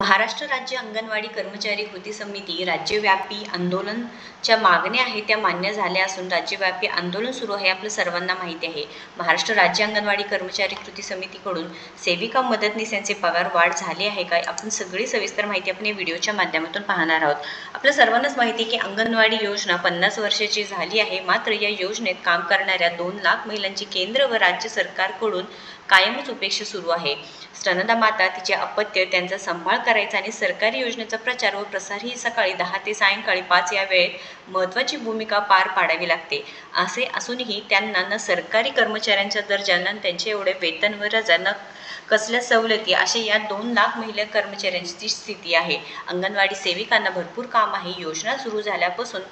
महाराष्ट्र राज्य अंगणवाडी कर्मचारी कृती समिती राज्यव्यापी आंदोलनच्या मागण्या आहेत त्या मान्य झाल्या असून राज्यव्यापी आंदोलन सुरू आहे आपलं सर्वांना माहिती आहे. महाराष्ट्र राज्य अंगणवाडी कर्मचारी कृती समितीकडून सेविका मदतनीस यांचे पगार वाढ झाली आहे काय? आपण सगळी सविस्तर माहिती आपण या व्हिडिओच्या माध्यमातून पाहणार आहोत. आपल्या सर्वांनाच माहिती आहे की अंगणवाडी योजना पन्नास वर्षाची झाली आहे. मात्र या योजनेत काम करणाऱ्या दोन लाख महिलांची केंद्र व राज्य सरकारकडून कायमच उपेक्षा सुरू आहे. स्तनदा माता तिचे अपत्य त्यांचा सांभाळ करायचा आणि सरकारी योजनेचा प्रचार व प्रसार ही सकाळी दहा ते सायंकाळी पाच या वेळेत महत्त्वाची भूमिका पार पाडावी लागते. असे असूनही त्यांना न सरकारी कर्मचाऱ्यांच्या दर्जा न त्यांचे एवढे वेतन व रजा न कसल्या सवलती अशा या दोन लाख महिला कर्मचाऱ्यांची स्थिती आहे. अंगणवाडी सेविकांना भरपूर काम आहे. योजना सुरू झाल्यापासून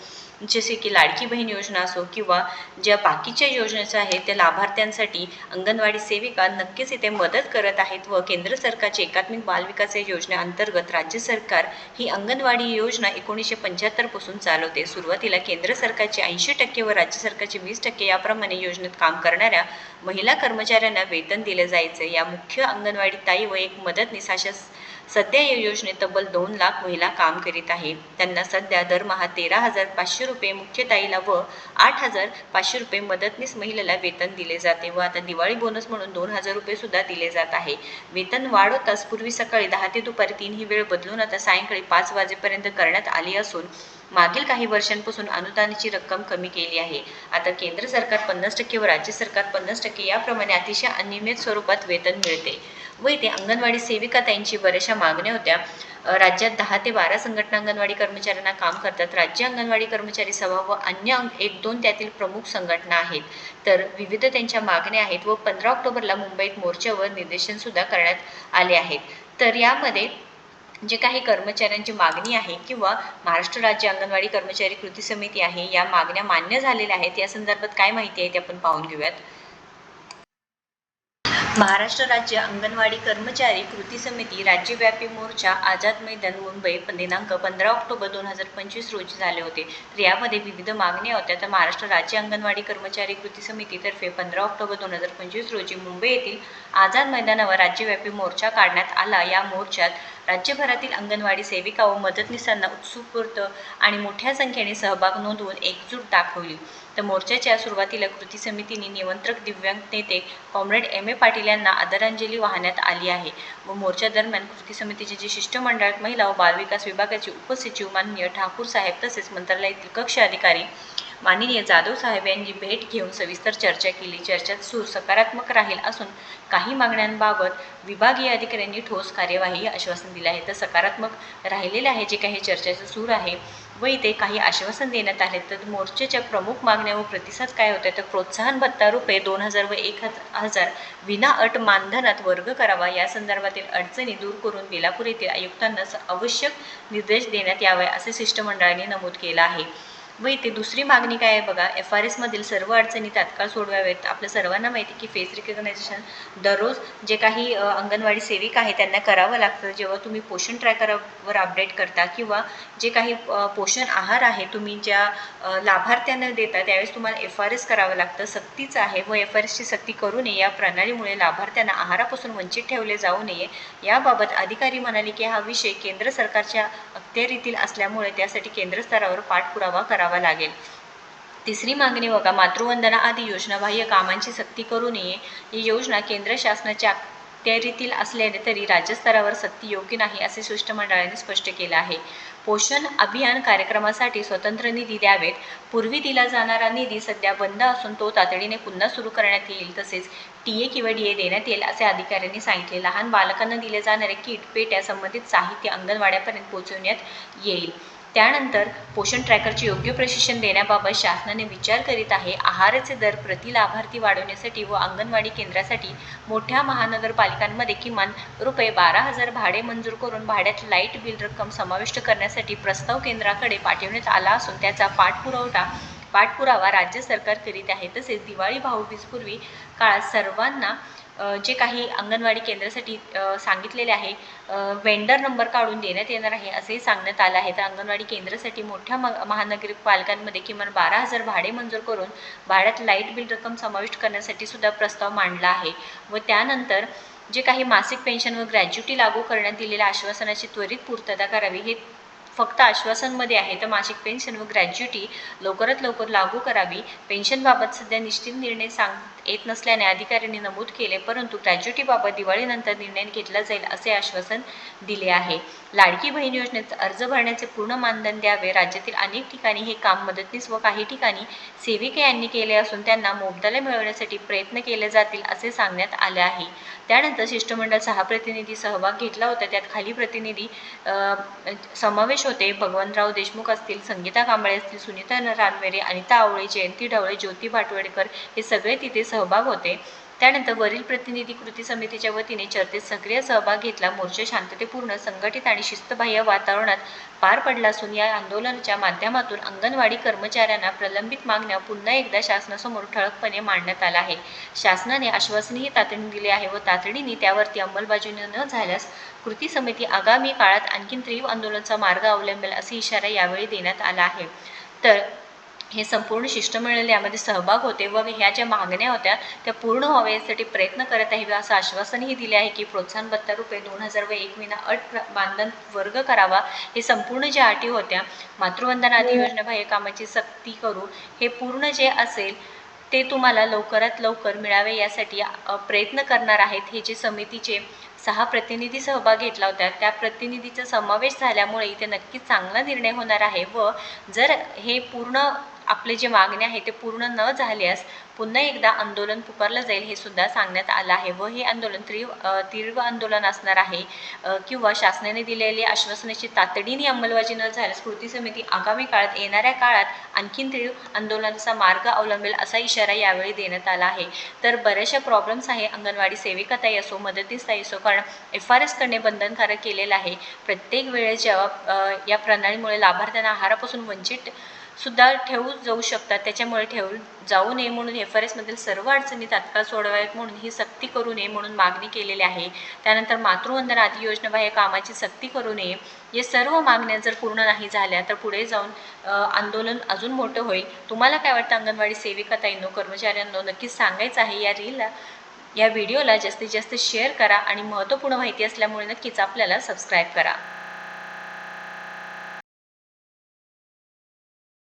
जसे की लाडकी बहीण योजना असो किंवा ज्या बाकीच्या योजनेच्या आहेत त्या लाभार्थ्यांसाठी अंगणवाडी सेविका नक्कीच इथे मदत करत आहेत व केंद्र सरकारची एकात्मिक बालविकास योजनेअंतर्गत राज्य सरकार ही अंगणवाडी योजना एकोणीसशे पंच्याहत्तरपासून चालवते. सुरुवातीला केंद्र सरकारचे ऐंशी टक्के व राज्य सरकारचे वीस टक्के याप्रमाणे योजनेत काम करणाऱ्या महिला कर्मचाऱ्यांना वेतन दिले जायचे. या मुख्य अंगणवाडी ताई व एक मदतनीस अशा सध्या या योजनेत तब्बल दोन लाख महिला काम करीत आहे त्यांना सध्या दरमहा तेरा हजार पाचशे रुपये मुख्य ताईला व आठ हजार पाचशे रुपये मदतनीस महिलेला वेतन दिले जाते व आता दिवाळी बोनस म्हणून दोन हजार रुपये सुद्धा दिले जात आहे. वेतन वाढ होताच पूर्वी सकाळी दहा ते दुपारी तीन ही वेळ बदलून आता सायंकाळी पाच वाजेपर्यंत करण्यात आली असून मागील काही वर्षांपासून अनुदानाची रक्कम कमी केली आहे. आता केंद्र सरकार पन्नास टक्के व राज्य सरकार पन्नास टक्के याप्रमाणे अतिशय अनियमित स्वरूपात वेतन मिळते व इथे अंगणवाडी सेविका त्यांची बऱ्याचशा मागण्या होत्या. राज्यात दहा ते बारा संघटना अंगणवाडी कर्मचाऱ्यांना काम करतात. राज्य अंगणवाडी कर्मचारी सभा व अन्य एक दोन त्यातील प्रमुख संघटना आहेत. तर विविध त्यांच्या मागण्या आहेत व पंधरा ऑक्टोबरला मुंबईत मोर्चावर निदर्शन सुद्धा करण्यात आले आहेत. तर यामध्ये जे काही कर्मचाऱ्यांची मागणी आहे किंवा महाराष्ट्र राज्य अंगणवाडी कर्मचारी कृती समिती आहे या मागण्या मान्य झालेल्या आहेत या संदर्भात काय माहिती आहे ते आपण पाहून घेऊयात. महाराष्ट्र राज्य अंगणवाडी कर्मचारी कृती समिती राज्यव्यापी मोर्चा आझाद मैदान मुंबई दिनांक पंधरा ऑक्टोबर दोन हजार पंचवीस रोजी झाले होते. तर यामध्ये विविध मागण्या होत्या. तर महाराष्ट्र राज्य अंगणवाडी कर्मचारी कृती समितीतर्फे पंधरा ऑक्टोबर दोन हजार पंचवीस रोजी मुंबई येथील आझाद मैदानावर राज्यव्यापी मोर्चा काढण्यात आला. या मोर्चात राज्यभरातील अंगणवाडी सेविका व मदतनीसांना उत्सुकपूर्त आणि मोठ्या संख्येने सहभाग नोंदवून एकजूट दाखवली. तर मोर्चाच्या सुरुवातीला कृती समितीने निमंत्रक दिव्यांग नेते कॉम्रेड एम ए पाटील यांना आदरांजली वाहण्यात आली आहे व मोर्चा दरम्यान कृती समितीचे जे शिष्टमंडळात महिला व बालविकास विभागाचे उपसचिव माननीय ठाकूर साहेब तसेच मंत्रालयातील कक्ष अधिकारी माननीय जाधव साहेब यांनी भेट घेऊन सविस्तर चर्चा केली. चर्चेत सूर सकारात्मक राहील असून काही मागण्यांबाबत विभागीय अधिकाऱ्यांनी ठोस कार्यवाही आश्वासन दिले आहे. तर सकारात्मक राहिलेले आहे जे काही चर्चेचं सूर आहे व इथे काही आश्वासन देण्यात आले तर मोर्चाच्या प्रमुख मागण्या व प्रतिसाद काय होते? तर प्रोत्साहन भत्ता रुपये दोन हजार व एक हजार विना अट मानधनात वर्ग करावा. या संदर्भातील अडचणी दूर करून बेलापूर येथील आयुक्तांना आवश्यक निर्देश देण्यात यावे असे शिष्टमंडळाने नमूद केलं आहे. व इथे दुसरी मागणी काय आहे बघा एफ आर एसमधील सर्व अडचणी तात्काळ सोडवाव्यात. आपल्या सर्वांना माहिती आहे की फेस रिकग्नायझेशन दररोज जे काही अंगणवाडी सेविका आहे त्यांना करावं लागतं. जेव्हा तुम्ही पोषण ट्रॅकरवर अपडेट करता किंवा जे काही पोषण आहार आहे तुम्ही ज्या लाभार्थ्यांना देता त्यावेळेस तुम्हाला एफ आर एस करावं लागतं. सक्तीचं आहे व एफ आर एसची सक्ती करू नये. या प्रणालीमुळे लाभार्थ्यांना आहारापासून वंचित ठेवले जाऊ नये. याबाबत अधिकारी म्हणाले की हा विषय केंद्र सरकारच्या अखत्यारीतील असल्यामुळे त्यासाठी केंद्र स्तरावर पाठपुरावा करावा लागेल. तिसरी मागणी बघा मातृवंदना आदी योजनाबाह्य कामांची सक्ती करू नये. ही योजना केंद्र शासनाच्या अखत्यारीतील असल्याने तरी राज्यस्तरावर सक्ती योग्य नाही असे शिष्टमंडळाने स्पष्ट केले आहे. पोषण अभियान कार्यक्रमासाठी स्वतंत्र निधी द्यावेत. पूर्वी दिला जाणारा निधी सध्या बंद असून तो तातडीने पुन्हा सुरू करण्यात येईल. तसेच टी ए किंवा डी ए देण्यात येईल असे अधिकाऱ्यांनी सांगितले. लहान बालकांना दिले जाणारे किट पेट्या संबंधित साहित्य अंगणवाड्यापर्यंत पोहोचवण्यात येईल. त्यानंतर पोषण ट्रॅकरचे योग्य प्रशिक्षण देण्याबाबत शासनाने विचार करीत आहे. आहाराचे दर प्रति लाभार्थी वाढवण्यासाठी व अंगणवाडी केंद्रासाठी मोठ्या महानगरपालिकांमध्ये किमान रुपये बारा हजार भाडे मंजूर करून भाड्यात लाइट बिल रक्कम समाविष्ट करण्यासाठी प्रस्ताव केंद्राकडे पाठवण्यात आला असून त्याचा पाठपुरवठा पाठपुरावा राज्य सरकार करीत आहे. तसेच दिवाळी भाऊबीजपूर्वी काळात सर्वांना जे काही अंगणवाडी केंद्रासाठी सांगितलेले आहे वेंडर नंबर काढून देण्यात येणार आहे असेही सांगण्यात आलं आहे. तर अंगणवाडी केंद्रासाठी मोठ्या म महानगरपालिकांमध्ये किमान बारा हजार भाडे मंजूर करून भाड्यात लाइट बिल रक्कम समाविष्ट करण्यासाठी सुद्धा प्रस्ताव मांडला आहे. व त्यानंतर जे काही मासिक पेन्शन व ग्रॅज्युटी लागू करण्यात दिलेल्या आश्वासनाची त्वरित पूर्तता करावी हे फक्त आश्वासनमध्ये आहे. तर मासिक पेन्शन व ग्रॅज्युटी लवकरात लवकर लागू करावी. पेन्शनबाबत सध्या निश्चित निर्णय सांग येत नसल्याने अधिकाऱ्यांनी नमूद केले परंतु ग्रॅज्युटीबाबत दिवाळीनंतर निर्णय घेतला जाईल असे आश्वासन दिले आहे. लाडकी बहीण योजनेत अर्ज भरण्याचे पूर्ण मानधन द्यावे. राज्यातील अनेक ठिकाणी हे काम मदतनीस व काही ठिकाणी सेविका यांनी केले असून त्यांना मोबदला मिळवण्यासाठी प्रयत्न केले जातील असे सांगण्यात आले आहे. त्यानंतर शिष्टमंडळ सहा प्रतिनिधी सहभाग घेतला होता. त्यात खाली प्रतिनिधी समावेश होते भगवंतराव देशमुख असतील संगीता कांबळे असतील सुनीता रानवेरे अनिता आवळे जयंती ढवळे ज्योती भाटवडेकर हे सगळे तिथे सहभाग होते. त्यानंतर वरील प्रतिनिधी कृती समितीच्या वतीने चर्चेत सक्रिय सहभाग घेतला. मोर्चा शांततेपूर्ण संघटित आणि शिस्तबाह्य वातावरणात पार पडला असून या आंदोलनाच्या माध्यमातून अंगणवाडी कर्मचाऱ्यांना प्रलंबित मागण्या पुन्हा एकदा शासनासमोर ठळकपणे मांडण्यात आल्या आहे. शासनाने आश्वासनही तातडीने दिले आहे व तातडीने त्यावरती अंमलबजावणी न झाल्यास कृती समिती आगामी काळात आणखीन तीव्र आंदोलनाचा मार्ग अवलंबेल असे इशारा यावेळी देण्यात आला आहे. तर हे संपूर्ण शिष्टमंडळ यामध्ये सहभाग होते व ह्या ज्या मागण्या होत्या त्या पूर्ण व्हाव्या यासाठी प्रयत्न करत आहे. व असं आश्वासनही दिले आहे की प्रोत्साहन भत्ता रुपये दोन हजार व एक महिना अट मानधन वर्ग करावा. हे संपूर्ण ज्या अटी होत्या मातृवंदना आदी योजना बाह्य कामाची सक्ती करू हे पूर्ण जे असेल ते तुम्हाला लवकरात लवकर मिळावे यासाठी प्रयत्न करणार आहेत. हे जे समितीचे सहा प्रतिनिधी सहभाग घेतला होता त्या प्रतिनिधीचा समावेश झाल्यामुळे इथे नक्कीच चांगला निर्णय होणार आहे व जर हे पूर्ण आपले जे मागणे आहे ते पूर्ण न झाल्यास पुन्हा एकदा आंदोलन पुकारलं जाईल हे सुद्धा सांगण्यात आलं आहे. व हे आंदोलन तीव्र तीव्र आंदोलन असणार आहे किंवा शासनाने दिलेली आश्वासनाची तातडीने अंमलबजावणी न झाल्यास कृती समिती आगामी काळात येणाऱ्या काळात आणखीन तीव्र आंदोलनाचा मार्ग अवलंबेल असा इशारा यावेळी देण्यात आला आहे. तर बऱ्याचशा प्रॉब्लेम्स आहे अंगणवाडी सेविकाताई असो मदतीसताई असो कारण एफ आर एस करणे बंधनकारक केलेलं आहे. प्रत्येक वेळेस जेव्हा या प्रणालीमुळे लाभार्थ्यांना आहारापासून वंचित सुद्धा ठेवू जाऊ शकतात. त्याच्यामुळे ठेवू जाऊ नये म्हणून एफ आर एसमधील सर्व अडचणी तात्काळ सोडवाव्यात म्हणून ही सक्ती करू नये म्हणून मागणी केलेली आहे. त्यानंतर मातृवंदना आदी योजनाबाह्य कामाची सक्ती करू नये. या सर्व मागण्या जर पूर्ण नाही झाल्या तर पुढे जाऊन आंदोलन अजून मोठं होईल. तुम्हाला काय वाटतं अंगणवाडी सेविकाताईंनो कर्मचाऱ्यांनो नक्कीच सांगायचं आहे. या रीलला या व्हिडिओला जास्तीत जास्त शेअर करा आणि महत्त्वपूर्ण माहिती असल्यामुळे नक्कीच आपल्याला सबस्क्राईब करा.